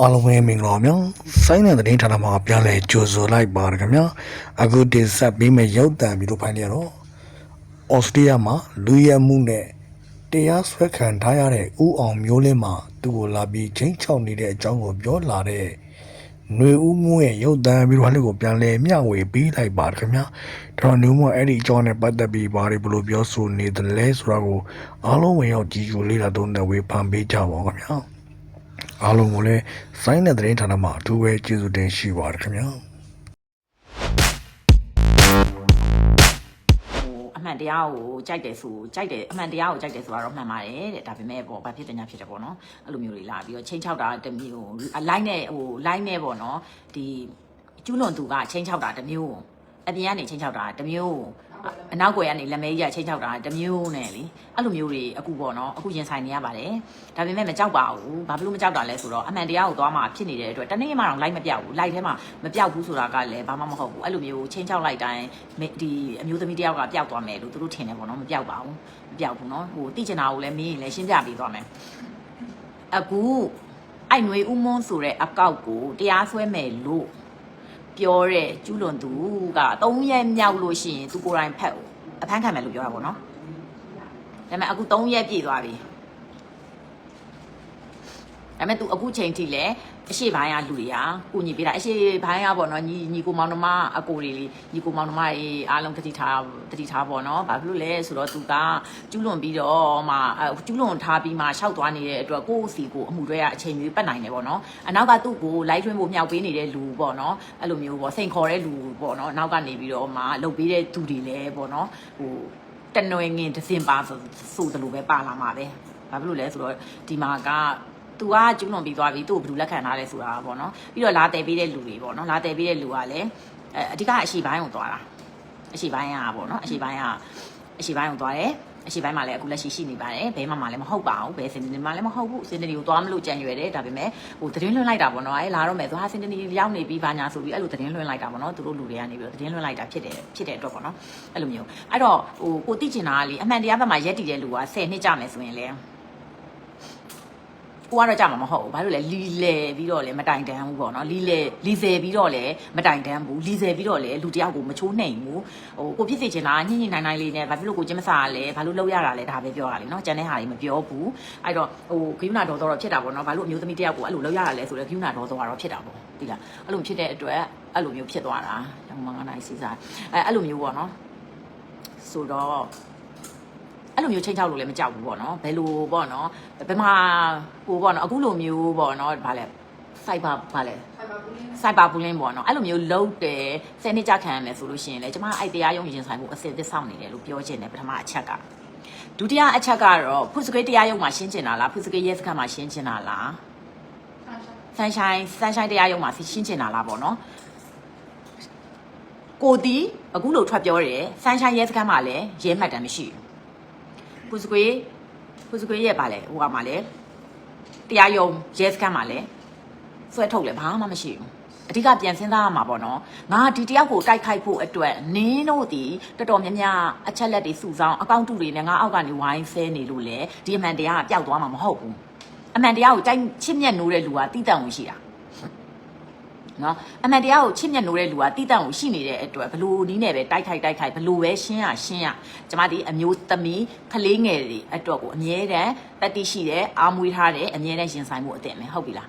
အားလုံးပဲမင်္ဂလာပါများစိုင်းတဲ့သတင်းဌာနမှာပြန်လည်ကြိုဆိုလိုက်ပါရခင်ဗျာအခုတင်ဆက်ပေးမယ့်ရုပ်သံဗီဒီယိုဖိုင်တွေကတော့ဩစတြေးလျမှာလူရဲမှုနဲ့တရားစွဲခံထားရတဲ့ဦးအောင်မျိုးလင်းမှာသူ့ကိုလာပြီးချင်းချောက်နေတဲ့အကြောင်းကိုပြောလာတဲ့ຫນွေဦးမိုးရဲ့ရုပ်သံဗီဒီယိုလေးကိုပြန်လည်မျှဝေပေးလိုက်ပါရခင်ဗျာဒါတော့ຫນွေဦးမိုးအဲ့ဒီအကြောင်းနဲ့ပတ်သက်ပြီးဘာတွေဘယ်လိုပြောဆိုနေသလဲဆိုတာကိုအားလုံးဝင်ရောက်ကြည့်ကြလေ့လာသုံးသပ်ဝေဖန်ပေးကြပါဦးခင်ဗျာ အားလုံးကိုလည်းစိုင်းတဲ့သတင်းဌာနမှာအထူးပဲကျေးဇူးတင်ရှိပါတယ်ခင်ဗျာဟိုအမှန်တရားကိုကြိုက်တယ်ဆိုကြိုက်တယ်အမှန်တရားကိုကြိုက်တယ်ဆိုတာတော့မှန်ပါတယ်တဲ့ဒါပေမဲ့ပေါ့ဘာဖြစ်တယ်ညာဖြစ်တယ်ပေါ့နော်အဲ့လိုမျိုးတွေလာပြီးတော့ချင်းချောက်တာတစ်မျိုးလိုင်းနဲ့ဟိုလိုင်းနဲ့ပေါ့နော်ဒီကျူးလွန်သူကချင်းချောက်တာတစ်မျိုးအပြင်ကနေချင်းချောက်တာတစ်မျိုး အနောက်ကွယ်ကနေလက်မဲကြီးကချင်းချောက်တာတစ်မျိုးနဲ့လေအဲ့လိုမျိုးတွေအခုပေါ့နော်အခုရင်ဆိုင်နေရပါတယ်ဒါပေမဲ့မကြောက်ပါဘူးဘာဖြစ်လို့မကြောက်တာလဲဆိုတော့အမှန်တရားကိုသွားမှဖြစ်နေတဲ့အတွက်တနေ့မှတော့လိုက်မပြောက်ဘူးလိုက်ထဲမှာမပြောက်ဘူးဆိုတာကလည်းဘာမှမဟုတ်ဘူးအဲ့လိုမျိုးချင်းချောက်လိုက်တိုင်းဒီအမျိုးသမီးတယောက်ကပျောက်သွားမယ်လို့သူတို့ထင်တယ်ပေါ့နော်မပျောက်ပါဘူးမပျောက်ဘူးနော်ဟိုတိကျင်တာကိုလည်းမင်းရင်လည်းရှင်းပြပေးသွားမယ်အခုအဲ့ຫນွေဥမွန်းဆိုတဲ့အကောက်ကိုတရားစွဲမယ်လို့ ပြောတဲ့ကျူးလွန်သူက3ရက်မြောက်လို့ရှိရင်သူကိုယ်တိုင်ဖက်အဖမ်းခံမယ်လို့ပြောတာပေါ့နော်ဒါပေမဲ့အခု3ရက်ပြည့်သွားပြီဒါပေမဲ့ तू အခုချိန်ထိလည်း အရှိပိုင်းကလူတွေကကိုညီပေးတာအရှိပိုင်းကပေါ့နော်ညီညီကိုမောင်နှမအကိုတွေလေညီကိုမောင်နှမတွေအားလုံးတတိထားတတိထားပေါ့နော်ဘာဖြစ်လို့လဲဆိုတော့ तू ကကျူးလွန်ပြီးတော့မှအဲကျူးလွန်ထားပြီးမှရှောက်သွားနေတဲ့အတွက်ကိုယ့်စီကိုအမှုတွေကအချိန်ကြီးပတ်နိုင်တယ်ပေါ့နော်အနောက်ကသူ့ကိုလိုက်ထွင်းဖို့မြောက်ပေးနေတဲ့လူပေါ့နော်အဲ့လိုမျိုးပေါ့စိန်ခေါ်တဲ့လူပေါ့နော်နောက်ကနေပြီးတော့မှလှုပ်ပေးတဲ့သူတွေလည်းပေါ့နော်ဟိုတနွယ်ငင်ဒဇင်ပါဆိုဆိုတယ်လို့ပဲပါလာမှာပဲဘာဖြစ်လို့လဲဆိုတော့ဒီမှာက သူကကျူးလွန်ပြီးသွားပြီသူ့ကိုဘယ်လိုလက်ခံထားလဲဆိုတာပေါ့နော်ပြီးတော့လာတယ်ပေးတဲ့လူတွေပေါ့နော်လာတယ်ပေးတဲ့လူကလည်းအဲအဓိကအရှိပိုင်းကိုသွားတာအရှိပိုင်းကပေါ့နော်အရှိပိုင်းကအရှိပိုင်းကိုသွားတယ်အရှိပိုင်းမှာလည်းအခုလက်ရှိရှိနေပါတယ်ဘဲမှမှလည်းမဟုတ်ပါဘူးဘဲစင်တင်မှလည်းမဟုတ်ဘူးစင်တင်ကိုသွားမလို့ကြံရွယ်တယ်ဒါပေမဲ့ဟိုသတင်းလွှင့်လိုက်တာပေါ့နော်အဲလာတော့မယ်သူဟာစင်တင်ရောက်နေပြီးဘာညာဆိုပြီးအဲ့လိုသတင်းလွှင့်လိုက်တာပေါ့နော်သူတို့လူတွေကနေပြီးတော့သတင်းလွှင့်လိုက်တာဖြစ်တယ်ဖြစ်တဲ့အတွက်ပေါ့နော်အဲ့လိုမျိုးအဲ့တော့ဟိုကိုသိချင်တာကလေအမှန်တရားဘက်မှာရက်တည်တဲ့လူက10နှစ်ကြာမယ်ဆိုရင်လည်း ကိုကတော့ကြာမှာမဟုတ်ဘူးဘာလို့လဲလီလေပြီးတော့လည်းမတိုင်တန်းဘူးပေါ့နော်လီလေလီဆယ်ပြီးတော့လည်းမတိုင်တန်းဘူးလီဆယ်ပြီးတော့လည်းလူတယောက်ကိုမချိုးနှိမ်ဘူးဟိုကိုဖြစ်စေချင်တာညှိညှိနိုင်နိုင်လေးနဲ့ဘာဖြစ်လို့ကိုကျင်းမစားရလဲဘာလို့လောက်ရတာလဲဒါပဲပြောတာလေနော်ကျန်တဲ့ဟာတွေမပြောဘူးအဲ့တော့ဟိုဂိယူနာဒေါ်တော့ဖြစ်တာပေါ့နော်ဘာလို့အမျိုးသမီးတယောက်ကိုအဲ့လိုလောက်ရတာလဲဆိုတော့ဂိယူနာဒေါ်တော့ကတော့ဖြစ်တာပေါ့ဒီလားအဲ့လိုဖြစ်တဲ့အတွက်အဲ့လိုမျိုးဖြစ်သွားတာကျောင်းမငါးနိုင်စီစားအဲ့အဲ့လိုမျိုးပေါ့နော်ဆိုတော့ အဲ့လိုမျိုးချိန်ချောက်လို့လည်းမကြောက်ဘူးပေါ့နော်ဘယ်လိုပေါ့နော်ဘယ်မှာဟိုပေါ့နော်အခုလိုမျိုးပေါ့နော်ဗာလဲစိုက်ပါဗာလဲစိုက်ပါဘူးလင်းပေါ့နော်အဲ့လိုမျိုးလုံးတယ်ဆယ်နှစ်ကြာခံရမယ်ဆိုလို့ရှိရင်လေကျမအဲ့တရားရုံးရင်ဆိုင်မှုအစစ်အသစ်စောင့်နေတယ်လို့ပြောချင်တယ်ပထမအချက်ကဒုတိယအချက်ကတော့ဖုစကွေးတရားရုံးမှာရှင်းချင်တာလားဖုစကွေးရဲစခန်းမှာရှင်းချင်တာလားဆန်ရှိုင်းဆန်ရှိုင်းတရားရုံးမှာရှင်းချင်တာလားပေါ့နော်ကိုတီအခုလို့ထွက်ပြောတယ်ဆန်ရှိုင်းရဲစခန်းမှာလည်းရဲမှတ်တမ်းမရှိဘူး ဖူစကွေးဖူစကွေးရဲ့ဗာလဲဟိုကမှာလဲတရားယုံရဲစခန်းမှာလဲဆွဲထုတ်လဲဘာမှမရှိဘူးအဓိကပြန်စဉ်းစားရမှာပေါ့နော်ငါဒီတယောက်ကိုတိုက်ခိုက်ဖို့အတွက်နင်းတို့ဒီတော်တော်များများအချက်လက်တွေစုဆောင်းအကောင့်တူတွေနဲ့ငါအောက်ကနေဝိုင်းဆဲနေလို့လေဒီအမှန်တရားကပျောက်သွားမှာမဟုတ်ဘူးအမှန်တရားကိုတိုက်ချစ်မြတ်နိုးတဲ့လူကတိတန့်ဝင်ရှိတာ နော်အမှန်တရားကိုချစ်မြတ်နိုးတဲ့လူကတိတန့်ကိုရှိနေတဲ့အတွက်ဘလို့နီးနဲ့ပဲတိုက်ခိုက်တိုက်ခိုက်ဘလို့ပဲရှင်းရရှင်းရကျမဒီအမျိုးသမီးကလေးငယ်တွေအတွက်ကိုအမြဲတမ်းတတိရှိတယ်အာမွေးထားတယ်အမြဲတမ်းရင်ဆိုင်မှုအသင့်ပဲဟုတ်ပြီလား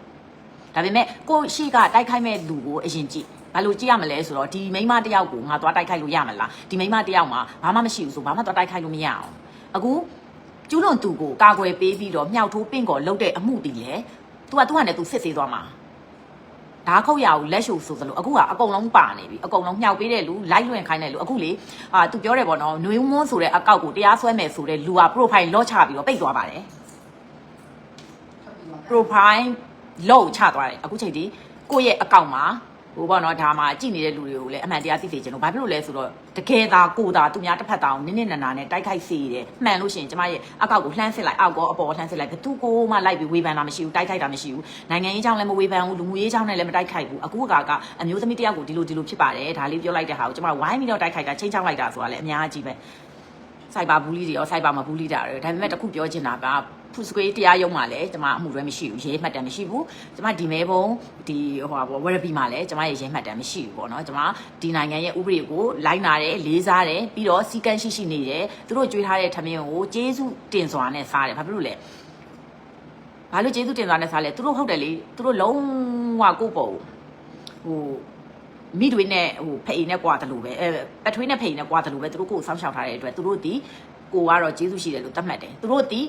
ဒါပေမဲ့ကိုရှိကတိုက်ခိုက်မဲ့လူကိုအရင်ကြည့်ဘာလို့ကြည့်ရမလဲဆိုတော့ဒီမိန်းမတယောက်ကိုငါသွားတိုက်ခိုက်လို့ရမလားဒီမိန်းမတယောက်မှာဘာမှမရှိဘူးဆိုဘာမှသွားတိုက်ခိုက်လို့မရအောင်အခုကျူးလွန်သူကိုကာကွယ်ပေးပြီးတော့မြောက်ထိုးပင့်ကော်လုပ်တဲ့အမှုတည်လေ तू က तू ကလည်း तू စစ်ဆေးသွားမှာ ဓာတ်ခုတ်ရအောင်လက်ရှုပ်ဆိုသလိုအခုကအကုန်လုံးပါနေပြီအကုန်လုံးမြှောက်ပေးတဲ့လူလိုက်လွင်ခိုင်းတဲ့လူအခုလေအာသူပြောတယ်ပေါ့နော်ຫນွေမွန်းဆိုတဲ့အကောက်ကိုတရားစွဲမယ်ဆိုတဲ့လူက profile လော့ချပြီးတော့ပိတ်သွားပါတယ် profile လော့ချသွားတယ်အခုချိန်ဒီကိုယ့်ရဲ့အကောင့်မှာ ဟိုပေါ့နော်ဒါမှကြည့်နေတဲ့လူတွေကိုလည်းအမှန်တရားသိစေချင်လို့ဘာဖြစ်လို့လဲဆိုတော့တကယ်သာကိုသာသူများတစ်ဖက်တောင်နင်းနင်းနာနာနဲ့တိုက်ခိုက်စေတယ်မှန်လို့ရှိရင်ကျမရဲ့အကောက်ကိုလှမ်းစစ်လိုက်အောက်ကောအပေါ်လှမ်းစစ်လိုက်ဘသူကိုမှလိုက်ပြီးဝေဖန်တာမရှိဘူးတိုက်ခိုက်တာမရှိဘူးနိုင်ငံရေးကြောင့်လည်းမဝေဖန်ဘူးလူမှုရေးကြောင့်လည်းမတိုက်ခိုက်ဘူးအခုကကအမျိုးသမီးတယောက်ကိုဒီလိုဒီလိုဖြစ်ပါတယ်ဒါလေးပြောလိုက်တဲ့ဟာကိုကျမဝိုင်းပြီးတော့တိုက်ခိုက်တာချိန်ချောက်လိုက်တာဆိုတာလည်းအများကြီးပဲစိုက်ပါဘူးလီတွေရောစိုက်ပါမဘူးလီတာတွေဒါပေမဲ့တခုပြောချင်တာက ဖဖူစကွေးတရားရုံးမှာလည်းကျမအမှုတွဲမရှိဘူးရေးမှတ်တမ်းမရှိဘူးကျမဒီမဲဘုံဒီဟိုပါဘောဝရပီမှာလည်းကျမရဲ့ရေးမှတ်တမ်းမရှိဘူးပေါ့နော်ကျမဒီနိုင်ငံရဲ့ဥပဒေကိုလိုက်နာတယ်လေးစားတယ်ပြီးတော့စီကံရှိရှိနေတယ်သူတို့ကြွေးထားတဲ့ထမင်းကိုကျေးဇူးတင်စွာနဲ့စားတယ်ဘာဖြစ်လို့လဲဘာလို့ကျေးဇူးတင်စွာနဲ့စားလဲသူတို့ဟုတ်တယ်လေသူတို့လုံးဝကိုယ့်ပုံဟိုမိတွေနဲ့ဟိုဖိအိနဲ့ကွာတယ်လို့ပဲအဲပထွေးနဲ့ဖိအိနဲ့ကွာတယ်လို့ပဲသူတို့ကိုယ်ဆောင်းရှောက်ထားတဲ့အတွက်သူတို့ဒီကိုကတော့ကျေးဇူးရှိတယ်လို့သတ်မှတ်တယ်သူတို့ဒီ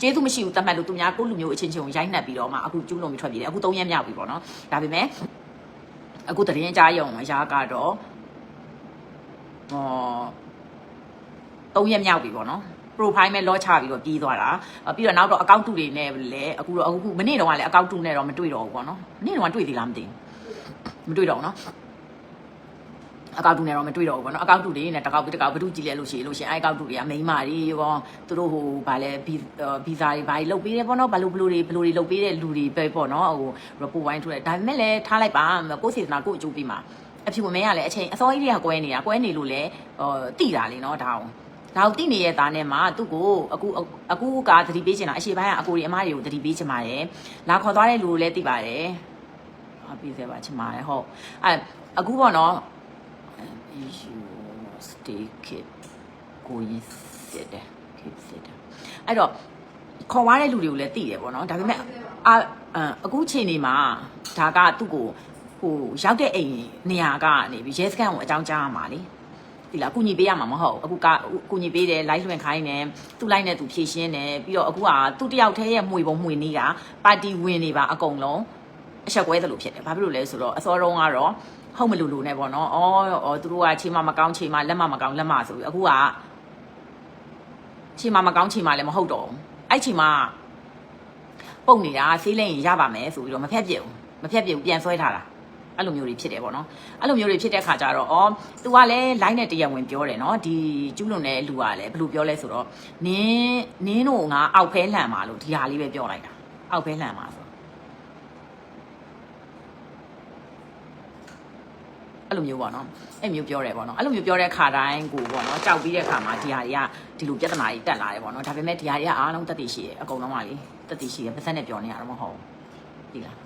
ကျေးဇူးမရှိဘူးတတ်မှတ်လို့သူများကိုယ့်လူမျိုးအချင်းချင်းကိုရိုက်နှက်ပြီးတော့မှအခုကျူးလွန်ပြီးထွက်ပြေးတယ်အခု၃ရက်မြောက်ပြီပေါ့နော်ဒါပေမဲ့အခုတရင်ကြားရုံအရာကတော့ဟော၃ရက်မြောက်ပြီပေါ့နော် profile မဲ့ launch ချပြီးတော့ပြီးသွားတာအဲ့ပြီးတော့နောက်တော့ account 2တွေနဲ့လည်းအခုတော့အခုမနေ့တော့ကလည်း account 2နဲ့တော့မတွေ့တော့ဘူးပေါ့နော်မနေ့တော့ကတွေ့သေးလားမသိဘူးမတွေ့တော့ဘူးနော် အကောက်တူနဲ့တော့မတွေ့တော့ဘူးပေါ့နော်အကောက်တူတွေနဲ့တကောက်ပြီးတကောက်ဘဒုကြည့်လဲလို့ရှိရင်လို့ရှိရင်အဲအကောက်တူတွေကမိန်းမတွေရောသူတို့ဟိုဗာလဲဗီဗီဇာတွေဗာတွေလုတ်ပေးတယ်ပေါ့နော်ဘလို့ဘလို့တွေဘလို့တွေလုတ်ပေးတဲ့လူတွေပဲပေါ့နော်ဟို report ဝိုင်းထုတ်တယ်ဒါပေမဲ့လည်းထားလိုက်ပါကိုယ်စေတနာကိုယ်အကျိုးပေးမှာအဖြူမမဲရလဲအချိန်အစောကြီးတွေကကွဲနေတာကွဲနေလို့လဲဟိုတိတာလေနော်ဒါအောင်ဒါကိုတိနေရဲ့သားနဲ့မှသူ့ကိုအခုအခုကသတိပေးချင်တာအရှိပိုင်းကအကိုတွေအမတွေကိုသတိပေးချင်ပါတယ်လာခေါ်သွားတဲ့လူကိုလည်းသိပါတယ်အပြေးစေပါချင်ပါတယ်ဟုတ်အဲအခုပေါ့နော် issue stay kid ကိုကြီးစစ်တယ် kid စစ်တယ်အဲ့တော့ခေါ်သွားတဲ့လူတွေကိုလည်းသိတယ်ပေါ့နော်ဒါပေမဲ့အာအခုချိန်နေမှာဒါကသူ့ကိုဟိုရောက်တဲ့အိမ်နေရာကနေပြီးရဲစခန်းကိုအကြောင်းကြားရမှာလေဒီလားကုညီပေးရမှာမဟုတ်အခုကကုညီပေးတယ် live လွှင့်ခိုင်းတယ်သူ့ live နဲ့သူဖြည့်ရှင်းတယ်ပြီးတော့အခုကသူ့တယောက်တည်းရဲ့မှွေပုံမှွေနေတာပါတီဝင်နေပါအကုန်လုံးအဆက်ကွဲသလိုဖြစ်တယ်ဘာဖြစ်လို့လဲဆိုတော့အစောတုန်းကတော့ ဟုတ်မလူလူနဲ့ပေါ့နော်။အော်အော်သူတို့ကချိန်မမကောင်းချိန်မလက်မမကောင်းလက်မဆိုပြီးအခုကချိန်မမကောင်းချိန်မလည်းမဟုတ်တော့ဘူး။အဲ့ချိန်မပုံနေတာဆေးလိမ့်ရင်ရပါမယ်ဆိုပြီးတော့မဖြတ်ပြစ်ဘူး။မဖြတ်ပြစ်ဘူးပြန်ဆွဲထားတာ။အဲ့လိုမျိုးတွေဖြစ်တယ်ပေါ့နော်။အဲ့လိုမျိုးတွေဖြစ်တဲ့ခါကျတော့အော်သူကလည်း line နဲ့တရားဝင်ပြောတယ်နော်။ဒီကျူးလွန်တဲ့လူကလည်းဘယ်လိုပြောလဲဆိုတော့နင်းနင်းတို့ငါအောက်ဖဲလှန်ပါလို့ဒီဟာလေးပဲပြောလိုက်တာ။အောက်ဖဲလှန်ပါဆို အဲ့လိုမျိုးပေါ့နော်အဲ့မျိုးပြောတယ်ပေါ့နော်အဲ့လိုမျိုးပြောတဲ့ခါတိုင်းကိုပေါ့နော်ကြောက်ပြီးတဲ့ခါမှာဒီဟာတွေကဒီလိုပြဿနာတွေတက်လာတယ်ပေါ့နော်ဒါပေမဲ့ဒီဟာတွေကအားလုံးတက်တည်ရှိတယ်အကုန်လုံးကလေတက်တည်ရှိတယ်ပါစက်နဲ့ပြောနေရတော့မဟုတ်ဘူးဒီလား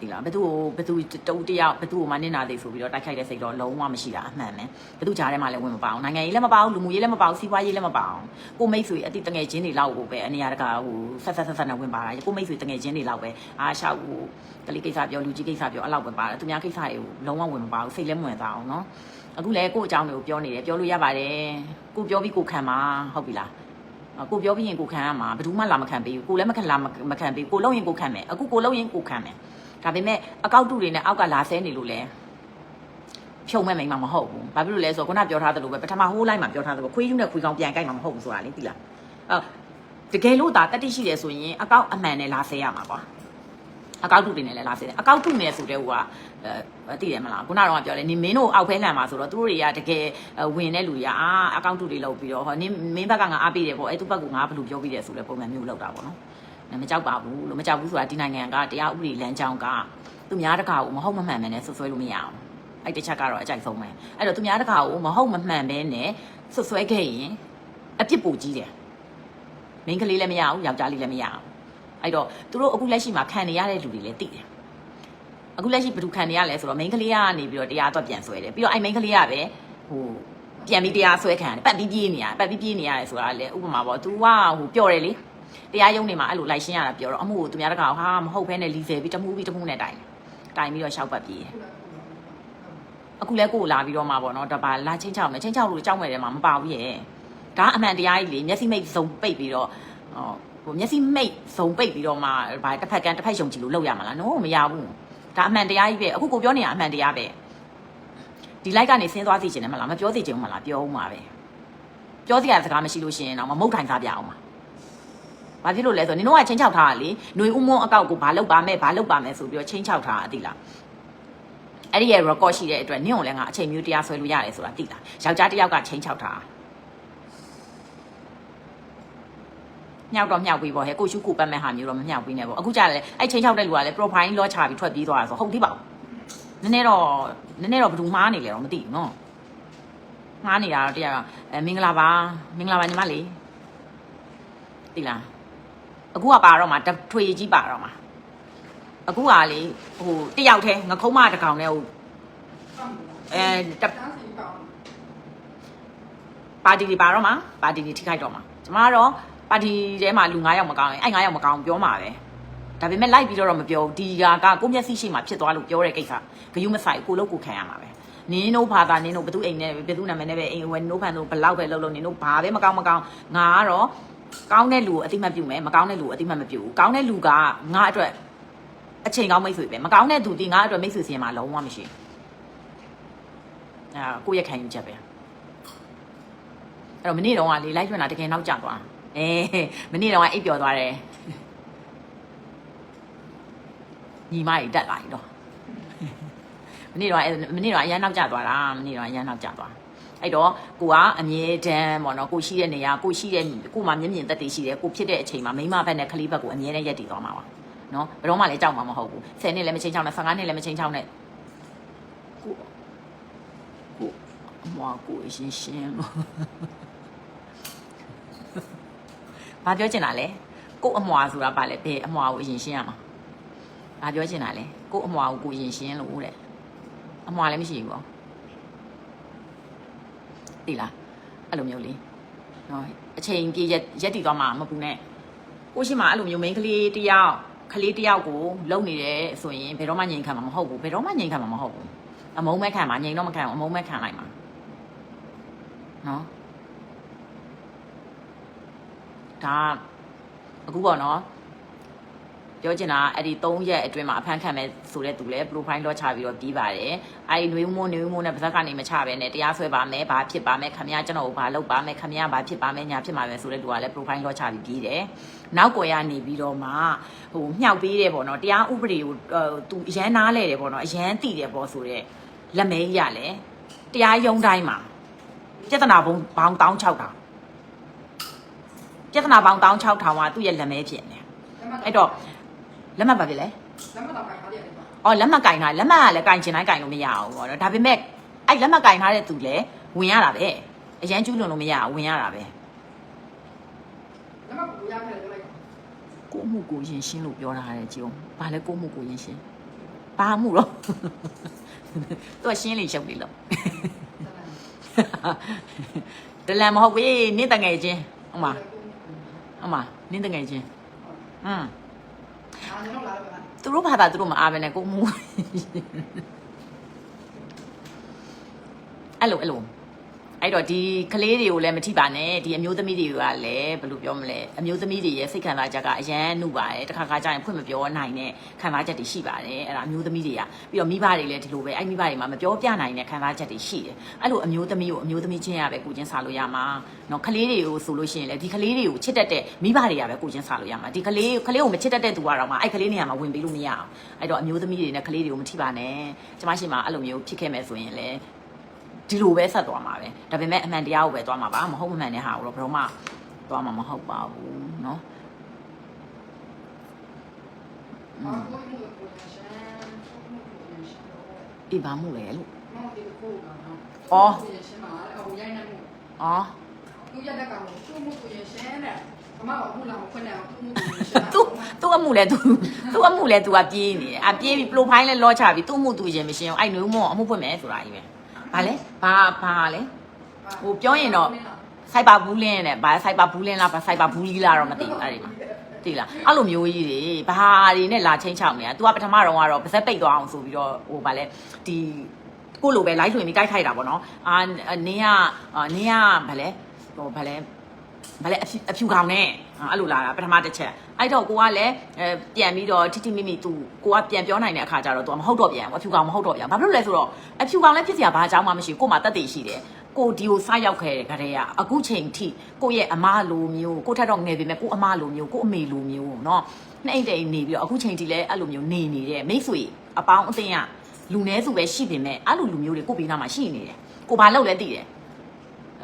ဒီလားဘယ်သူဘယ်သူတုံးတယောက်ဘယ်သူ့ကိုမနစ်နာသေးဆိုပြီးတော့တိုက်ခိုက်တဲ့စိတ်တော့လုံးဝမရှိတာအမှန်ပဲဘယ်သူကြားထဲမှာလည်းဝင်မပါအောင်နိုင်ငံရေးလည်းမပါအောင်လူမှုရေးလည်းမပါအောင်စီးပွားရေးလည်းမပါအောင်ကိုမိတ်ဆွေအတိတငယ်ချင်းတွေလောက်ကိုပဲအနေရတကဟိုဆက်ဆက်ဆက်ဆက်နဲ့ဝင်ပါတာကိုမိတ်ဆွေတငယ်ချင်းတွေလောက်ပဲအားရှောက်ဟိုကလေးကိစ္စပြောလူကြီးကိစ္စပြောအဲ့လောက်ပဲပါတယ်သူများကိစ္စတွေကိုလုံးဝဝင်မပါဘူးစိတ်လည်းမဝင်သားအောင်နော်အခုလည်းကို့အကြောင်းတွေကိုပြောနေတယ်ပြောလို့ရပါတယ်ကိုပြောပြီးကိုခံမှာဟုတ်ပြီလားကိုပြောပြီးရင်ကိုခံရမှာဘယ်သူမှလာမခံပေးဘူးကိုလည်းမခံလာမခံပေးကိုလုံးရင်ကိုခံမယ်အခုကိုလုံးရင်ကိုခံမယ် ဒါပေမဲ့အကောက်တူတွေနဲ့အောက်ကလာဆဲနေလို့လဲဖြုံမဲ့မိန်မှာမဟုတ်ဘူးဘာဖြစ်လို့လဲဆိုတော့ခုနပြောထားသလိုပဲပထမဟိုးလိုက်မှာပြောထားသလိုခွေးယူနဲ့ခွေးကောင်းပြန်ကြိုက်မှာမဟုတ်ဘူးဆိုတာလေသိလားအဲတကယ်လို့ဒါတက်တိရှိတယ်ဆိုရင်အကောက်အမှန်နဲ့လာဆဲရမှာကွာအကောက်တူတွေနဲ့လည်းလာဆဲတယ်အကောက်တူနဲ့ဆိုတဲ့ဟိုကအဲသိတယ်မလားခုနကတော့ပြောတယ်နင်မင်းတို့အောက်ဖဲလန်မှာဆိုတော့သူတို့တွေကတကယ်ဝင်တဲ့လူတွေကအာအကောက်တူတွေလောက်ပြီးတော့ဟောနင်မင်းဘက်ကငါအားပေးတယ်ပေါ့အဲသူဘက်ကငါဘယ်လိုပြောပြီးတယ်ဆိုတဲ့ပုံစံမျိုးလောက်တာပေါ့နော် မကြောက်ပါဘူးလို့မကြောက်ဘူးဆိုတာဒီနိုင်ငံကတရားဥပဒေလမ်းကြောင်းကသူများတကာကိုမဟုတ်မမှန်ပဲနဲ့ဆွဆွဲလို့မရအောင်အဲ့တစ်ချက်ကတော့အကြိုက်ဆုံးပဲအဲ့တော့သူများတကာကိုမဟုတ်မမှန်ပဲနဲ့ဆွဆွဲခဲ့ရင်အပြစ်ပိုကြီးတယ်မိန်းကလေးလည်းမရဘူးယောက်ျားလေးလည်းမရအောင်အဲ့တော့သူတို့အခုလက်ရှိမှာခံနေရတဲ့လူတွေလည်းသိတယ်အခုလက်ရှိဘယ်သူခံနေရလဲဆိုတော့မိန်းကလေးကနေပြီးတော့တရားတော့ပြန်ဆွဲတယ်ပြီးတော့အဲ့မိန်းကလေးကပဲဟိုပြန်ပြီးတရားဆွဲခံတယ်ပတ်ပြီးပြေးနေရပတ်ပြီးပြေးနေရတယ်ဆိုတာလေဥပမာပေါ့ तू ကဟိုပျော်တယ်လေ တရားရုံးနေမှာအဲ့လိုလိုက်ရှင်းရတာပြောတော့အမှုကိုသူများတကာဟာမဟုတ်ဘဲနဲ့လီဆယ်ပြီးတမှုပြီးတမှုနဲ့တိုင်တိုင်ပြီးတော့ရှောက်ပတ်ပြေးတယ်အခုလဲကိုလာပြီးတော့မှာပေါ့နော်ဒါပါလာချင်းချောက်မယ်ချင်းချောက်လို့ကြောက်မယ်တယ်မှာမပါဘူးရဲ့ဒါအမှန်တရားကြီးလေမျက်စိမိတ်စုံပိတ်ပြီးတော့ဟိုမျက်စိမိတ်စုံပိတ်ပြီးတော့မှဘာတစ်ဖက်ကန်တစ်ဖက်ယုံကြည်လို့လောက်ရမှာလားနော်မရဘူးဒါအမှန်တရားကြီးပဲအခုကိုပြောနေတာအမှန်တရားပဲဒီလိုက်ကနေဆင်းသွားသိချင်တယ်မလားမပြောသိချင်ဘူးမလားပြောဦးမှာပဲပြောစရာစကားမရှိလို့ရှိရင်တော့မမုတ်ထိုင်စားပြအောင်ပါ။ ဘာဖြစ်လို့လဲဆိုတော့နင်တို့ကချင်းချောက်ထားတာလေ။ຫນွေဦးမွန်းအကောက်ကိုဘာလုပ်ပါမဲ့ဘာလုပ်ပါမဲ့ဆိုပြီးတော့ချင်းချောက်ထားတာသိလား။အဲ့ဒီရဲ့ record ရှိတဲ့အတွက်နင့်ကိုလည်းငါအချိန်မျိုးတရားဆွဲလို့ရတယ်ဆိုတာသိလား။ယောက်ျားတစ်ယောက်ကချင်းချောက်ထားတာ။မြောက်တော့မြောက်ပြီးပေါ့ဟဲ့ကိုရှုကိုပတ်မဲ့ဟာမျိုးတော့မမြောက်ပြီးနဲ့ပေါ့အခုကြတယ်အဲ့ချင်းချောက်တဲ့လူကလည်း profile လောချပြီးထွက်ပြေးသွားတာဆိုဟုတ်သေးပါဘူးနည်းနည်းတော့နည်းနည်းတော့ဘယ်သူမှားနေလဲတော့မသိဘူးနော်ငားနေတာတော့တရားအဲမင်္ဂလာပါမင်္ဂလာပါညီမလေးတိလား အခုကပါတော့မှာတထွေကြီးပါတော့မှာအခုကလေဟိုတယောက်တည်းငခုံးမတစ်ကောင်နဲ့ဟိုအဲတပါတီတွေပါတော့မှာပါတီတွေထိခိုက်တော့မှာကျမကတော့ပါတီထဲမှာလူ9ယောက်မကောင်းရင်အဲ့9ယောက်မကောင်းပြောမှာပဲဒါပေမဲ့လိုက်ပြီးတော့မပြောဘူးဒီကကကိုမျက်စိရှိမှဖြစ်သွားလို့ပြောတဲ့ကိစ္စဂယုမဆိုင်ကိုလို့ကိုခံရမှာပဲနင်းတို့ဘာသာနင်းတို့ဘသူအိမ်နဲ့ဘသူနာမည်နဲ့ပဲအိမ်ဝယ်နိုးဖန်တို့ဘလောက်ပဲလုပ်လို့နင်းတို့ဘာပဲမကောင်းမကောင်းငါကတော့ ကောင်းတဲ့လူကိုအတိမတ်ပြုမယ်မကောင်းတဲ့လူကိုအတိမတ်မပြုဘူးကောင်းတဲ့လူကငါအတွက်အချိန်ကောင်းမိတ်ဆွေပဲမကောင်းတဲ့သူဒီငါအတွက်မိတ်ဆွေစင်မှာလုံးဝမရှိဘူးအဲကိုယ့်ရဲ့ခံယူချက်ပဲအဲ့တော့မနေ့တော့ကလေလိုက်ထွန်းတာတကယ်နောက်ကျသွားအေးမနေ့တော့ကအိပ်ပျော်သွားတယ်ညီမကြီးတက်လာပြီတော့မနေ့တော့မနေ့တော့အရန်နောက်ကျသွားတာမနေ့တော့အရန်နောက်ကျသွား အဲ့တော့ကိုကအမြဲတမ်းပေါ့နော်ကိုရှိတဲ့နေရာကိုရှိတဲ့ကိုမှမျက်မြင်သက်သေရှိတယ်ကိုဖြစ်တဲ့အချိန်မှာမိမဘက်နဲ့ခလေးဘက်ကိုအမြဲတမ်းရက်တည်သွားမှာပါနော်ဘယ်တော့မှလည်းကြောက်မှာမဟုတ်ဘူး10နှစ်လည်းမချင်းချောင်းနဲ့15နှစ်လည်းမချင်းချောင်းနဲ့ကိုကိုအမွာကိုအရှင်းရှင်းလို့ဘာပြောချင်တာလဲကို့အမွာဆိုတာပါလဲဘယ်အမွာကိုအရင်ရှင်းရမှာဘာပြောချင်တာလဲကို့အမွာကိုကိုရင်ရှင်းလို့တဲ့ အမွာလည်းမရှိဘူးပေါ့ သိလားအဲ့လိုမျိုးလေးနော်အချိန်ပြေရက်ရက်တည်သွားမှာမပူနဲ့ကိုရှိမှာအဲ့လိုမျိုးမိန်းကလေးတယောက်ကလေးတယောက်ကိုလုံနေတယ်ဆိုရင်ဘယ်တော့မှငြိမ်ခံမှာမဟုတ်ဘူးဘယ်တော့မှငြိမ်ခံမှာမဟုတ်ဘူးအမုန်းမဲ့ခံမှာငြိမ်တော့မခံဘူးအမုန်းမဲ့ခံလိုက်မှာနော်ဒါအခုပေါ့နော် ပြောချင်တာအဲ့ဒီ3ရက်အတွင်းမှာအဖမ်းခံမဲ့ဆိုတဲ့သူလဲ profile တော့ချပြီးတော့ပြီးပါတယ်အဲ့ဒီနှွေးမိုးနှွေးမိုးနဲ့ပါဇက်ကနေမချပဲနဲ့တရားစွဲပါမယ်ဘာဖြစ်ပါမယ်ခမရကျွန်တော်ကိုဘာလုပ်ပါမယ်ခမရဘာဖြစ်ပါမယ်ညာဖြစ်ပါမယ်ဆိုတဲ့သူကလည်း profile တော့ချပြီးပြီးတယ်နောက်ကွယ်ကနေပြီးတော့မှဟိုမြှောက်ပေးတယ်ပေါ့နော်တရားဥပဒေကိုသူအရန်နားလဲတယ်ပေါ့နော်အရန်တိတယ်ပေါ့ဆိုတဲ့လက်မဲကြီးရလဲတရားရုံးတိုင်းမှာပြဿနာဘုံဘောင်တောင်း6တာပြဿနာပေါင်း16000ကသူ့ရဲ့လက်မဲဖြစ်နေအဲ့တော့ လက်မှတ်ပါပြီလေလက်မတော့ခိုင်ပါလေပါအော်လက်မှတ်ကင်ထားလက်မှတ်ကလည်းကင်ချင်တိုင်းကင်လို့မရအောင်ပေါ့နော်ဒါပေမဲ့အဲ့လက်မှတ်ကင်ထားတဲ့သူလည်းဝင်ရတာပဲအရန်ကျူးလွန်လို့မရအောင်ဝင်ရတာပဲလက်မပူရခဲ့တယ်ပြောလိုက်ကိုမှုကိုရင်ရှင်းလို့ပြောထားတယ်ကြည်အောင်ဘာလဲကိုမှုကိုရင်ရှင်းဘာမှုတော့သူကရှင်းလေရှုပ်လေလို့တလန်မဟုတ်ဘူးနင့်တငယ်ချင်းဟုတ်မှာဟုတ်မှာနင့်တငယ်ချင်းอืม အာကျွန်တော်လာတော့ပါသူတို့ဘာသာသူတို့မအားပဲနဲ့ကိုမှုအဲ့လိုအဲ့လို အဲ့တော့ဒီကလေးတွေကိုလည်းမထိပါနဲ့ဒီအမျိုးသမီးတွေကလည်းဘယ်လိုပြောမလဲအမျိုးသမီးတွေရဲ့စိတ်ခံစားချက်ကအရန်နှုတ်ပါတယ်တခါခါကျရင်ဖွင့်မပြောနိုင်တဲ့ခံစားချက်တွေရှိပါတယ်အဲ့ဒါအမျိုးသမီးတွေကပြီးတော့မိဘတွေလည်းဒီလိုပဲအဲ့မိဘတွေမှာမပြောပြနိုင်တဲ့ခံစားချက်တွေရှိတယ်အဲ့လိုအမျိုးသမီးကိုအမျိုးသမီးချင်းရပဲကိုချင်းစားလို့ရမှာနော်ကလေးတွေကိုဆိုလို့ရှိရင်လည်းဒီကလေးတွေကိုချစ်တတ်တဲ့မိဘတွေကပဲကိုချင်းစားလို့ရမှာဒီကလေးကလေးကိုမချစ်တတ်တဲ့သူကတော့မှအဲ့ကလေးနေရာမှာဝင်ပြီးလို့မရအောင်အဲ့တော့အမျိုးသမီးတွေနဲ့ကလေးတွေကိုမထိပါနဲ့ကျမရှိမှာအဲ့လိုမျိုးဖြစ်ခဲ့မယ်ဆိုရင်လည်း ဒီလိုပဲဆက်သွားမှာပဲဒါပေမဲ့အမှန်တရားကိုပဲသွားမှာပါမဟုတ်မမှန်တဲ့ဟာကိုတော့ဘယ်တော့မှသွားမှာမဟုတ်ပါဘူးเนาะ အာကိုမှုကိုရှမ်းကိုမှုကိုရှမ်းတော့ အေးဘာမှုလဲလို့ မောင်ဒီကိုကတော့ အော် ကိုရှမ်းမှာအော်ရိုင်းနေမှု အော် သူရတဲ့ကောင်သူမှုကိုရှမ်းတဲ့အမကမှုလာမခွင့်နဲ့သူမှုကိုရှမ်း သူသူအမှုလဲသူသူအမှုလဲသူကပြေးနေတယ်အပြေးပြီး profile လဲလောချပြီးသူ့မှုသူရင်မရှင်းအောင်အဲ့နှုံးမောအမှုဖွင့်မယ်ဆိုတာကြီးပဲ ဘာလဲဘာဘာလဲဟိုပြောရင်တော့စိုက်ပါဘူးလင်းနဲ့ဘာစိုက်ပါဘူးလင်းလားဘာစိုက်ပါဘူးလီလားတော့မသိဘူးအဲ့ဒီမှာသိလားအဲ့လိုမျိုးကြီးတွေဘာတွေနဲ့လာချင်းချောင်းနေတာ तू ကပထမတော့ကတော့ပါဇက်ပိတ်သွားအောင်ဆိုပြီးတော့ဟိုဗာလဲဒီကိုလိုပဲ live ထွင်ပြီးကြိုက်ခိုက်တာပေါ့နော်အာနင်းကအာနင်းကဗာလဲဟိုဗာလဲ ဗာလဲအဖြူအဖြူကောင်နဲ့အဲ့လိုလာတာပထမတစ်ချက်အဲ့တော့ကိုကလည်းအဲပြန်ပြီးတော့ထိထိမိမိ तू ကိုကပြန်ပြောနိုင်တဲ့အခါကျတော့ तू မဟုတ်တော့ပြန်ဘူးအဖြူကောင်မဟုတ်တော့ပြန်ဘာဖြစ်လို့လဲဆိုတော့အဖြူကောင်လည်းဖြစ်စရာဘာအကြောင်းမှမရှိဘူးကို့မှာတက်တည်ရှိတယ်ကိုဒီကိုစရောက်ခဲ့တဲ့ခရေကအခုချိန်ထိကိုရဲ့အမလိုမျိုးကိုထက်တော့ငယ်ပေမဲ့ကိုအမလိုမျိုးကိုအမေလိုမျိုးเนาะနှိမ့်တိမ်နေပြီးတော့အခုချိန်ထိလည်းအဲ့လိုမျိုးနေနေတဲ့မိတ်ဆွေအပေါင်းအသင်းကလူနည်းစုပဲရှိပေမဲ့အဲ့လိုလူမျိုးတွေကိုဘေးနားမှာရှိနေတယ်ကိုဘာလုပ်လဲသိတယ်အ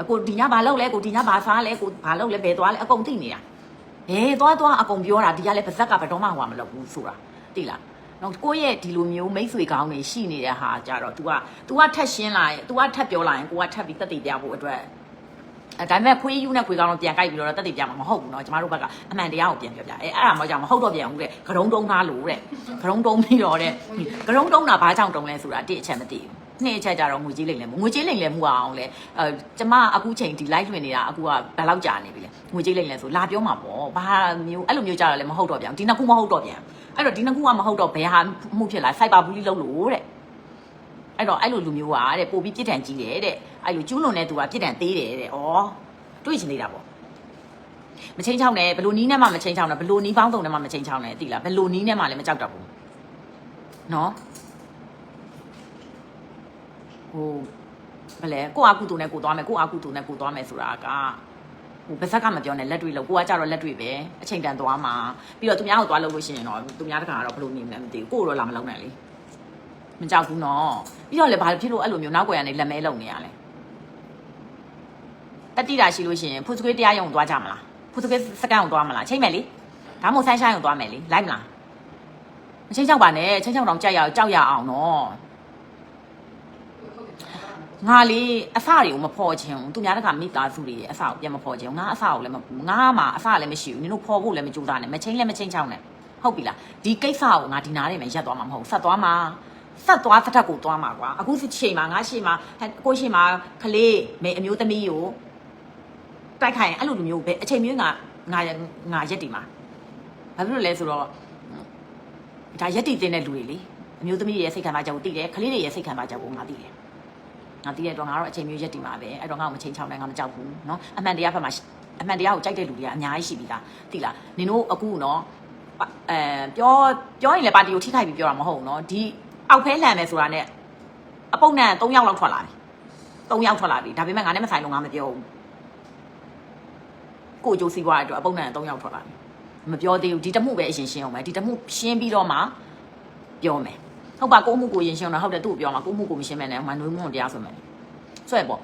ကိုဒီညဘာလုပ်လဲကိုဒီညဘာစားလဲကိုဘာလုပ်လဲဘယ်သွားလဲအကုန်သိနေတာ ဟဲသွားသွားအကုန်ပြောတာဒီကလည်းပါဇက်ကဘယ်တော့မှဟိုမလုပ်ဘူးဆိုတာသိလား တော့ကိုယ့်ရဲ့ဒီလိုမျိုးမိတ်ဆွေကောင်းတွေရှိနေတဲ့ဟာကြတော့ तू က तू ကထက်ရှင်းလာရင် तू ကထက်ပြောလာရင်ကိုကထက်ပြီးတက်တည်ပြဖို့အတွက်အဲဒါပေမဲ့ဖွေးယူနဲ့ခွေကောင်းတော့ပြန်ကြိုက်ပြီးတော့တက်တည်ပြမှာမဟုတ်ဘူးเนาะကျမတို့ဘက်ကအမှန်တရားကိုပြန်ပြောပြအဲအဲ့ဒါမှကြောင့်မဟုတ်တော့ပြန်ဘူးတဲ့ဂရုံတုံးသားလို့တဲ့ဂရုံတုံးပြီးတော့တဲ့ဂရုံတုံးတာဘာကြောင့်တုံးလဲဆိုတာတစ်အချက်မသိဘူး နှစ်အချက်ကြတော့ငွေကြီးလိမ့်လဲငွေကြီးလိမ့်လဲမှုအောင်လဲအဲကျမအခုချိန်ဒီ live လွှင့်နေတာအခုကဘယ်လောက်ကြာနေပြီလဲငွေကြီးလိမ့်လဲဆိုလာပြောမှာပေါ့ဘာမျိုးအဲ့လိုမျိုးကြတော့လည်းမဟုတ်တော့ပြန်ဒီနှစ်ခုမဟုတ်တော့ပြန်အဲ့တော့ဒီနှစ်ခုကမဟုတ်တော့ဘယ်ဟာမှုဖြစ်လာစိုက်ပါဘူးလိလုံးလို့တဲ့အဲ့တော့အဲ့လိုလူမျိုးကတဲ့ပို့ပြီးပြစ်ဒဏ်ကြီးတယ်တဲ့အဲ့လိုကျူးလွန်တဲ့သူကပြစ်ဒဏ်သေးတယ်တဲ့ဩတွေးချင်နေတာပေါ့မချင်းချောင်းနဲ့ဘလို့နီးနဲ့မှမချင်းချောင်းနဲ့ဘလို့နီးပေါင်းတုံနဲ့မှမချင်းချောင်းနဲ့သိလားဘလို့နီးနဲ့မှလည်းမကြောက်တော့ဘူးနော် ဟိုဘယ်လဲကိုအာကုတူနဲ့ကိုသွားမယ်ကိုအာကုတူနဲ့ကိုသွားမယ်ဆိုတာကဟိုဘယ်ဆက်ကမပြောနဲ့လက်တွေ့လို့ကိုကကြတော့လက်တွေ့ပဲအချိန်တန်သွားမှာပြီးတော့သူများကိုသွားလို့လို့ရှိရင်တော့သူများတခါတော့ဘလို့နေမလဲမသိဘူးကိုတော့လာမလုံးနဲ့လေမကြောက်ဘူးနော်ပြီးတော့လည်းဘာဖြစ်လို့အဲ့လိုမျိုးနောက်ွယ်ကနေလက်မဲလုံနေရလဲတတိတာရှိလို့ရှိရင်ဖုစကွေးတရားရုံသွားကြမလားဖုစကွေးစကန်ကိုသွားမလားချိန်မယ်လေဒါမှမဟုတ်ဆန်းရှိုင်းကိုသွားမယ်လေလိုက်မလားမချိန်ချောက်ပါနဲ့ချိန်ချောက်တော့ကြောက်ရအောင်ကြောက်ရအောင်နော် ငါလေအစတွေကိုမဖော်ချင်ဘူးသူများတခါမိသားစုတွေရဲ့အစကိုပြန်မဖော်ချင်ဘူးငါအစကိုလည်းမငါမှအစလည်းမရှိဘူးနင်တို့ဖော်ဖို့လည်းမကြိုးစားနဲ့မချိန်လည်းမချိန်ချောက်နဲ့ဟုတ်ပြီလားဒီကိစ္စကိုငါဒီနားနေမှာရက်သွားမှာမဟုတ်ဆက်သွားမှာဆက်သွားတစ်ထက်ကိုသွားမှာကွာအခုချိန်မှာငါချိန်မှာဟဲ့ကိုချိန်မှာခလေးမေအမျိုးသမီးကိုတိုက်ခိုင်ရင်အဲ့လိုလိုမျိုးပဲအချိန်မျိုးငါငါငါရက်တီမှာဘာဖြစ်လို့လဲဆိုတော့ဒါရက်တီတင်တဲ့လူတွေလေအမျိုးသမီးရဲ့စိတ်ခံစားချက်ကိုသိတယ်ခလေးတွေရဲ့စိတ်ခံစားချက်ကိုငါသိတယ် ငါသိတဲ့အတွက်ငါတော့အချိန်မျိုးရက်တီမှာပဲအဲ့တော့ငါ့ကိုမချိန်ချောင်းနဲ့ငါမကြောက်ဘူးเนาะအမှန်တရားဖက်မှာအမှန်တရားကိုကြိုက်တဲ့လူတွေကအများကြီးရှိပြီလားသိလားနင်တို့အခုเนาะအဲပြောပြောရင်လည်းပါတီကိုထိခိုက်ပြီးပြောတာမဟုတ်ဘူးเนาะဒီအောက်ဖဲလှန်မယ်ဆိုတာနဲ့အပုတ်နဲ့3ယောက်လောက်ထွက်လာပြီ3ယောက်ထွက်လာပြီဒါပေမဲ့ငါနဲ့မဆိုင်လို့ငါမပြောဘူးကိုကြိုးစီးွားတဲ့အတွက်အပုတ်နဲ့3ယောက်ထွက်လာပြီမပြောသေးဘူးဒီတမှုပဲအရင်ရှင်းအောင်မယ်ဒီတမှုရှင်းပြီးတော့မှပြောမယ် ဟုတ်ပါကိုမှုကိုရင်ရှင်းတော့ဟုတ်တယ်သူ့ကိုပြောမှာကိုမှုကိုမရှင်းမဲ့နဲ့မနွေးမှုတရားဆိုမယ်ဆွဲပေါ့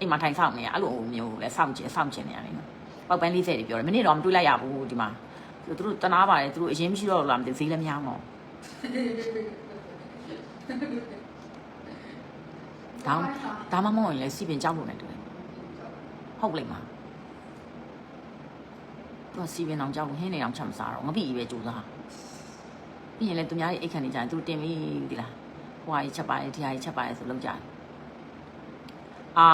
အိမ်မှာထိုင်ဆောင်နေရအဲ့လိုမျိုးလဲစောင့်ကြည့်စောင့်ကြည့်နေရတယ်နော်ပောက်ပန်း40တွေပြောတယ်မနေ့တော့မတွေးလိုက်ရဘူးဒီမှာသူတို့တနာပါတယ်သူတို့အရင်မရှိတော့လားမသိဈေးလည်းမရအောင်တော့ဒါဒါမှမဟုတ်ရင်လည်းစီပင်ကြောက်လို့နေတယ်ဟုတ်လိမ့်မှာသူကစီပင်အောင်ကြောက်လို့ဟင်းနေအောင်ချက်မစားတော့ငပိကြီးပဲကြိုးစား ပြီးရင်လည်းသူများရဲ့အိတ်ခံနေကြရင်သူတင်ပြီးဒီလားဟိုဟာကြီးချက်ပါတယ်ဒီဟာကြီးချက်ပါတယ်ဆိုလုံးကြတယ်အာ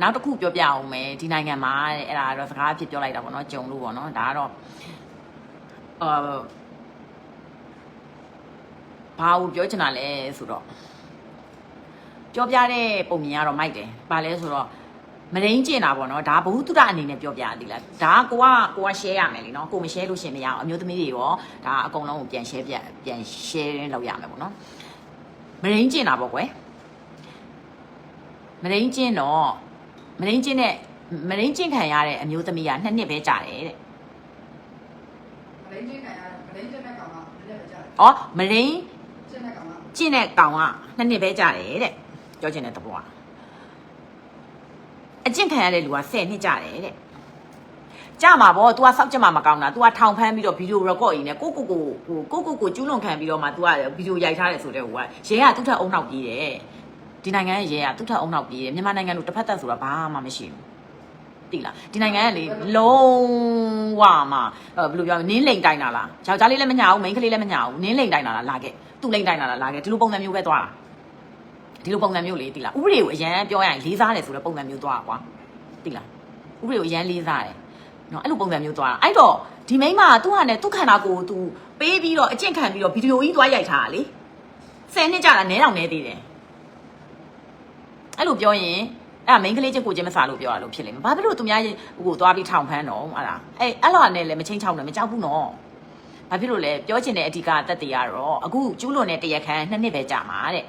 နောက်တစ်ခုပြောပြအောင်မယ်ဒီနိုင်ငံမှာတဲ့အဲ့ဒါတော့စကားအဖြစ်ပြောလိုက်တာပေါ့နော်ကြုံလို့ပေါ့နော်ဒါကတော့အာဘာကိုပြောချင်တာလဲဆိုတော့ပြောပြတဲ့ပုံမြင်ကတော့မိုက်တယ်ဘာလဲဆိုတော့ မရင်းကျင်တာပေါ့နော်ဒါဘ ഹു တုဒအနေနဲ့ပြောပြရသေးလားဒါကကိုကကိုက share ရမယ်လीနော်ကိုမ share လို့ရှင်မရအောင်အမျိုးသမီးတွေရောဒါအကုန်လုံးကိုပြန် share ပြန်ပြန် share လုပ်ရမယ်ပေါ့နော်မရင်းကျင်တာပေါ့ကွယ်မရင်းကျင်တော့မရင်းကျင်တဲ့မရင်းကျင်ခံရတဲ့အမျိုးသမီးကနှစ်နှစ်ပဲကြာတယ်တဲ့မလိမ့်ချင်းခံရတယ်မလိမ့်ချင်းတဲ့ကောင်ကလည်းပဲကြားတယ်ဩမရင်းကျင်းတဲ့ကောင်ကကျင့်တဲ့ကောင်ကနှစ်နှစ်ပဲကြာတယ်တဲ့ပြောချင်တဲ့သဘောက အကျင့်ခံရတဲ့လူက10နှစ်ကြာတယ်တဲ့ကြာမှာဗော तू ကစောက်ကျင်မှာမကောင်းတာ तू ကထောင်ဖမ်းပြီးတော့ဗီဒီယို record ရင်းနဲ့ကိုကိုကိုကိုကိုကိုကိုကျူးလွန်ခံပြီးတော့မှ तू ကဗီဒီယိုရိုက်ထားတယ်ဆိုတဲ့ဟိုကရဲကသူ့ထက်အုံနောက်ပြေးတယ်ဒီနိုင်ငံရဲ့ရဲကသူ့ထက်အုံနောက်ပြေးတယ်မြန်မာနိုင်ငံလိုတစ်ဖက်သက်ဆိုတာဘာမှမရှိဘူးတိလားဒီနိုင်ငံကလေလုံးဝမှအဲဘယ်လိုပြောမလဲနင်းလိန်တိုင်းတာလားယောက်ျားလေးလည်းမညာဘူးမိန်းကလေးလည်းမညာဘူးနင်းလိန်တိုင်းတာလားလာခဲ့သူ့လိန်တိုင်းတာလားလာခဲ့ဒီလိုပုံစံမျိုးပဲသွားတာ ဒီလိုပုံစံမျိုးလေတိလားဥပဒေကိုအရန်ပြောရရင်လေးစားတယ်ဆိုတဲ့ပုံစံမျိုးသွားတာကွာတိလားဥပဒေကိုအရန်လေးစားတယ်နော်အဲ့လိုပုံစံမျိုးသွားတာအဲ့တော့ဒီမိန်းမကသူ့ဟာနဲ့သူ့ခန္ဓာကိုယ်ကိုသူပေးပြီးတော့အကျင့်ခံပြီးတော့ဗီဒီယိုကြီးသွားရိုက်ထားတာလေဆယ်နှစ်ကြာတာနဲတောင်နဲသေးတယ်အဲ့လိုပြောရင်အဲ့ဒါမိန်းကလေးချင်းကိုချင်းမစားလို့ပြောရလို့ဖြစ်လိမ့်မယ်ဘာဖြစ်လို့သူများဟိုသွားပြီးထောင်ဖမ်းတော့အဲ့ဒါအဲ့အဲ့လိုနဲ့လည်းမချင်းချောင်းနဲ့မကြောက်ဘူးနော်ဘာဖြစ်လို့လဲပြောချင်တဲ့အဓိကအသက်တွေကတော့အခုကျူးလွန်တဲ့တရားခံနှစ်နှစ်ပဲကြာမှာတဲ့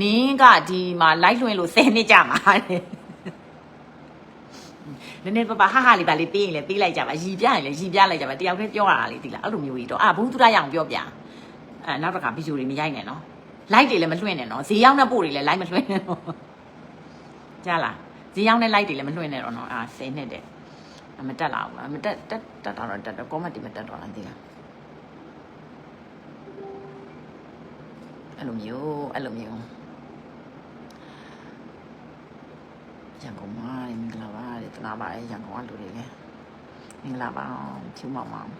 နင်းကဒီမှာလိုက်လွှင့်လို့10နှစ်ကြာမှာတဲ့နည်းနည်းပါးပါဟာဟာလေးပါလေးပေးရင်လည်းပေးလိုက်ကြပါရီပြရင်လည်းရီပြလိုက်ကြပါတယောက်တည်းပြောရတာလေဒီလားအဲ့လိုမျိုးကြီးတော့အာဘူးသူရရအောင်ပြောပြအဲနောက်တစ်ခါဗီဒီယိုတွေမရိုက်နဲ့နော်လိုက်တွေလည်းမလွှင့်နဲ့နော်ဈေးရောက်တဲ့ပို့တွေလည်းလိုက်မလွှင့်နဲ့နော်ကြားလားဈေးရောက်တဲ့ light တွေလည်းမလွှင့်နဲ့တော့နော်အာ10နှစ်တဲ့အမတက်လာဘူးလားမတက်တက်တက်တော့တက်တော့ကောမတီမတက်တော့လားသိလားအဲ့လိုမျိုးအဲ့လိုမျိုး ရန်ကုန်မှာလေမင်္ဂလာပါလေတနာပါလေရန်ကုန်ကလူတွေလေမင်္ဂလာပါဖြူမောင်မောင်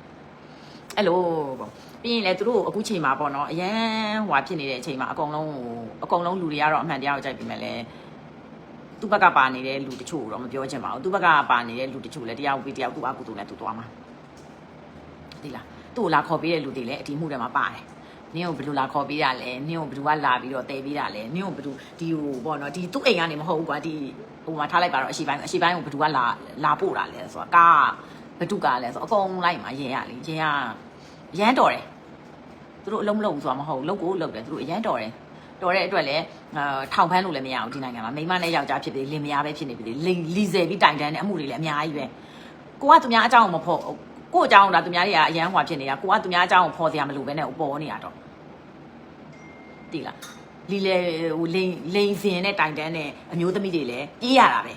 အဲ့လိုပေါ့ပြီးရင်လေသူတို့အခုချိန်မှာပေါ့နော်အရန်ဟွာဖြစ်နေတဲ့အချိန်မှာအကုန်လုံးဟိုအကုန်လုံးလူတွေကတော့အမှန်တရားကိုကြိုက်ပြီးမယ်လေသူ့ဘက်ကပါနေတဲ့လူတချို့တော့မပြောချင်ပါဘူးသူ့ဘက်ကပါနေတဲ့လူတချို့လည်းတရားပြီးတရားသူ့အကူသူနဲ့သူသွားမှာဒီလားသူ့ကိုလာခေါ်ပေးတဲ့လူတွေလည်းအတီးမှုတွေမှာပါတယ် နင်းကိုဘယ်လိုလာခေါ်ပေးတာလဲနင်းကိုဘယ်သူကလာပြီးတော့တည်ပေးတာလဲနင်းကိုဘယ်သူဒီဟိုပေါ့နော်ဒီသူ့အိမ်ကနေမဟုတ်ဘူးကွာဒီဟိုမှာထားလိုက်ပါတော့အရှိပိုင်းအရှိပိုင်းကိုဘယ်သူကလာလာပို့တာလဲဆိုတော့ကားဘယ်သူကလဲဆိုတော့အကုန်လိုက်မှာရဲရလေရဲရရမ်းတော်တယ်သူတို့အလုံးမလုံးဘူးဆိုတာမဟုတ်ဘူးလုံးကိုလုံးတယ်သူတို့အရမ်းတော်တယ်တော်တဲ့အတွက်လည်းအာထောင်ဖမ်းလို့လည်းမရအောင်ဒီနိုင်ငံမှာမိန်းမနဲ့ယောက်ျားဖြစ်ပြီးလင်မယားပဲဖြစ်နေပြီလေလီဆယ်ပြီးတိုင်တန်းတဲ့အမှုတွေလည်းအများကြီးပဲကိုကသူများအကြောင်းကိုမဖို့ကို့အကြောင်းကသူများတွေကအရန်ဟွာဖြစ်နေတာကိုကသူများအကြောင်းကိုဖော်စရာမလိုပဲနဲ့ပေါ်နေရတော့ တိလားလီလေဟိုလိန်လိန်စင်နဲ့တိုင်တန်းတဲ့အမျိုးသမီးတွေလည်းပြေးရတာပဲ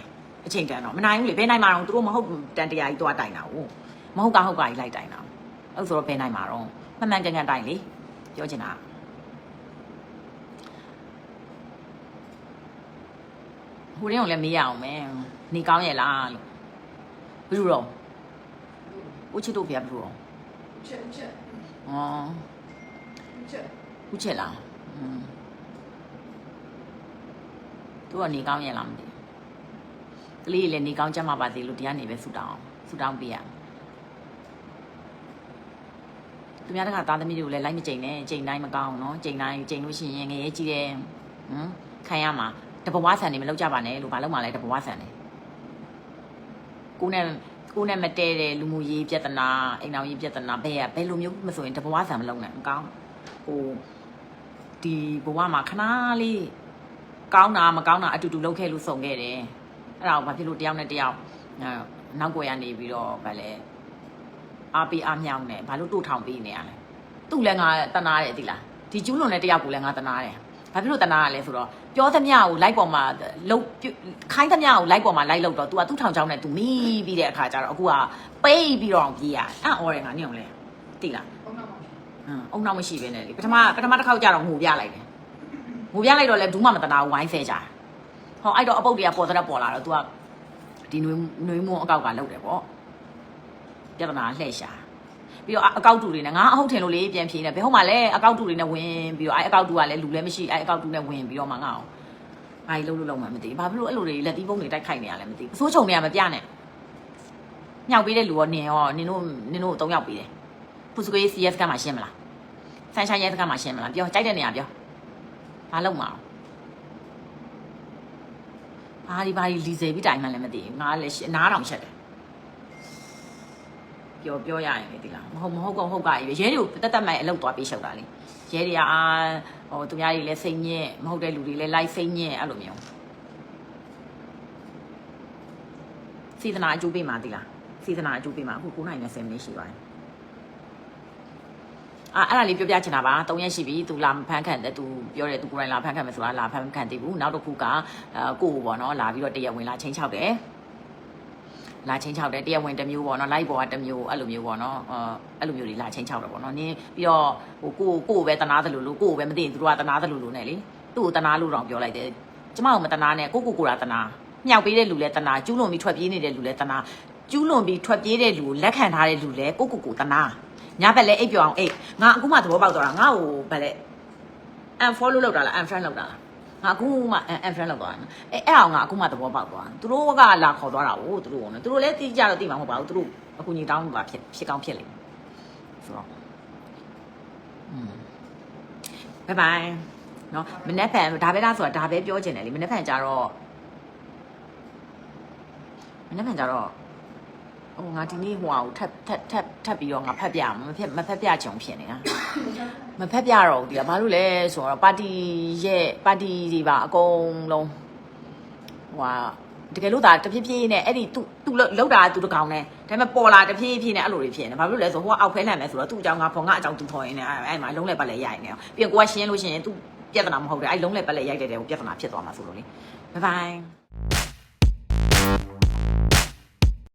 အချိန်တန်တော့မနိုင်ဘူးလေဘယ်နိုင်မှာတော့သူတို့မဟုတ်တန်တရားကြီးသွားတိုင်တာ哦မဟုတ်ကဟုတ်ကကြီးလိုက်တိုင်တာအဲ့ဆိုတော့ဘယ်နိုင်မှာတော့မှန်မှန်ကန်ကန်တိုင်လေပြောချင်တာဟိုရင်းကိုလည်းမေးရအောင်မယ်နေကောင်းရဲ့လားလို့ဘယ်လိုတော့ဦးချစ်တို့ဖေဘယ်လိုတော့ ချက်ချက် ဩ ချက် ဦးချစ်လားอืม သူကနေကောင်းရလားမသိကလေးလည်းနေကောင်းကြမှာပါသေးလို့တရားနေပဲဆူတောင်းဆူတောင်းပေးရသူများတခါသားသမီးတွေကိုလည်းလိုက်မကြိမ်နဲ့ကြိမ်တိုင်းမကောင်းနော်ကြိမ်တိုင်းကြိမ်လို့ရှိရင်ငရဲကြီးတယ်ဟမ်ခံရမှာတဘဝဆန်နေမလောက်ကြပါနဲ့လို့ဘာလို့မှလဲတဘဝဆန်နေကိုနဲ့ကိုနဲ့မတဲတဲ့လူမှုရေးပြဿနာအိမ်တော်ရေးပြဿနာဘယ်ကဘယ်လိုမျိုးမဆိုရင်တဘဝဆန်မလုံးနဲ့မကောင်းဟို ဒီဘဝမှာခဏလေးကောင်းတာမကောင်းတာအတူတူလုပ်ခဲ့လို့စုံခဲ့တယ်အဲ့ဒါကိုဘာဖြစ်လို့တယောက်နဲ့တယောက်အဲနောက်ွယ်ရနေပြီးတော့ဗာလဲအားပေးအားမြောက်နေဘာလို့တို့ထောင်ပေးနေရလဲသူ့လည်းငါတနာတယ်ဒီလားဒီကျူးလွန်တဲ့တယောက်ကိုလည်းငါတနာတယ်ဘာဖြစ်လို့တနာရလဲဆိုတော့ပြောသမျှကိုလိုက်ပေါ်မှာလုတ်ခိုင်းသမျှကိုလိုက်ပေါ်မှာလိုက်လို့တော့ तू ကသူ့ထောင်ချောင်းနဲ့ तू မိပြီးတဲ့အခါကျတော့အခုကပိတ်ပြီးတော့ပြေးရအဲ့အော်ရငါနေအောင်လဲတိလားဘုံတော့ အင်းအုံနောက်မရှိပဲနဲ့လေပထမပထမတစ်ခေါက်ကြတော့ငိုပြလိုက်တယ်ငိုပြလိုက်တော့လဲဘူးမှမတနာဘူးဝိုင်းဆဲကြတယ်ဟောအဲ့တော့အပုတ်တွေကပေါ်တဲ့ပေါ်လာတော့ तू ကဒီနွေနွေမွန်းအကောက်ကလောက်တယ်ပေါ့ပြဿနာလှည့်ရှာပြီးတော့အကောက်တူတွေနဲ့ငါအဟုတ်ထင်လို့လေပြန်ဖြေနေဘယ်ဟုတ်မှလဲအကောက်တူတွေနဲ့ဝင်ပြီးတော့အဲ့အကောက်တူကလည်းလူလည်းမရှိအဲ့အကောက်တူနဲ့ဝင်ပြီးတော့မှငါအောင်ဘာလို့လုံးလုံးမှမသိဘူးဘာဖြစ်လို့အဲ့လိုတွေလက်သီးပုံးတွေတိုက်ခိုက်နေရလဲမသိဘူးအစိုးချုံနေရမပြနဲ့မြောက်ပေးတဲ့လူရောနင်ရောနင်တို့နင်တို့သုံးယောက်ပေးတယ်ပူစကွေး CF ကမှရှင်းမလား ဆန်ဆိုင်ရဲတကမှရှင်းမလားပြောကြိုက်တဲ့နေရာပြောဘာလုပ်မှာဘာဒီဘာဒီလီစေပြီးတိုင်မှလည်းမသိဘူးငါလည်းနားတောင်ချက်တယ်ပြောပြောရရင်လေဒီလားမဟုတ်မဟုတ်ကောဟုတ်ကကြီးရဲတွေကိုတက်တက်မိုင်အလုပ်သွားပေးရှောက်တာလေရဲတွေကအာဟိုသူများတွေလည်းစိတ်ညစ်မဟုတ်တဲ့လူတွေလည်းလိုက်စိတ်ညစ်အဲ့လိုမျိုးစေတနာအကျိုးပေးမှာဒီလားစေတနာအကျိုးပေးမှာအခု9နိုင်နဲ့10မိနစ်ရှိသွားတယ် อ่ะအဲ့ဒါလေးပြောပြချင်တာပါ၃ရက်ရှိပြီသူလာဖန်ခံတယ်သူပြောတယ်သူကိုယ်တိုင်လာဖန်ခံမယ်ဆိုတာလာဖန်ခံသေးဘူးနောက်တစ်ခုကအာကိုကိုပေါ့နော်လာပြီးတော့တရားဝင်လာချင်းချောက်တယ်လာချင်းချောက်တယ်တရားဝင်တစ်မျိုးပေါ့နော်လိုက်ပေါ်ကတစ်မျိုးအဲ့လိုမျိုးပေါ့နော်အာအဲ့လိုမျိုးတွေလာချင်းချောက်တယ်ပေါ့နော်နင်းပြီးတော့ဟိုကိုကိုပဲတနာသလိုလိုကိုကိုပဲမသိရင်သူတို့ကတနာသလိုလိုနဲ့လေသူ့ကိုတနာလို့တော့ပြောလိုက်တယ်ကျမကမတနာနဲ့ကိုကိုကိုရာတနာမြောက်ပေးတဲ့လူလဲတနာကျူးလွန်ပြီးထွက်ပြေးနေတဲ့လူလဲတနာကျူးလွန်ပြီးထွက်ပြေးတဲ့လူကိုလက်ခံထားတဲ့လူလဲကိုကိုကိုတနာ ညဘက်လဲအိပ်ပြောအောင်အိပ်ငါအခုမှသဘောပေါက်တော့တာငါ့ကိုဗက်လဲ unfollow လောက်တာလား unfriend လောက်တာလားငါအခုမှ unfriend လောက်သွားတာအဲအဲ့အောင်ငါအခုမှသဘောပေါက်သွားသူတို့ကလာခေါ်သွားတာ哦သူတို့ကနော်သူတို့လည်းတိကျတော့သိမှာမဟုတ်ပါဘူးသူတို့အခုညီတောင်းပါဖြစ်ဖြစ်ကောင်းဖြစ်လိမ့်မယ်ဆိုတော့อืมဘိုင်ဘိုင်နော်မနေ့ဖန်ဒါပဲလားဆိုတာဒါပဲပြောချင်တယ်လေမနေ့ဖန်ကြတော့မနေ့ဖန်ကြတော့ ဟိုငါဒီနေ့ဟိုဟာကိုထပ်ထပ်ထပ်ထပ်ပြီးတော့ငါဖတ်ပြမဖက်မဖက်ပြချင်ဖြစ်နေတာမဖက်ပြတော့ဘူးဒီကဘာလို့လဲဆိုတော့ပါတီရဲ့ပါတီတွေပါအကုန်လုံးဟိုဟာတကယ်လို့ဒါတဖြည်းဖြည်းနဲ့အဲ့ဒီသူသူလောက်တာသူတကောင်နဲ့ဒါပေမဲ့ပေါ်လာတဖြည်းဖြည်းနဲ့အဲ့လိုတွေဖြစ်နေဘာလို့လဲဆိုဟိုကအောက်ဖဲလှမ်းမယ်ဆိုတော့သူ့အကြောင်းကဖော်ငါအကြောင်းသူထော်ရင်းနဲ့အဲ့မှာလုံးလဲပတ်လဲရိုက်နေအောင်ပြီးရင်ကိုကရှင်းလို့ရှိရင်သူပြဿနာမဟုတ်တယ်အဲ့လုံးလဲပတ်လဲရိုက်တဲ့တဲ့ကိုပြဿနာဖြစ်သွားမှာဆိုလို့လေဘိုင်ဘိုင်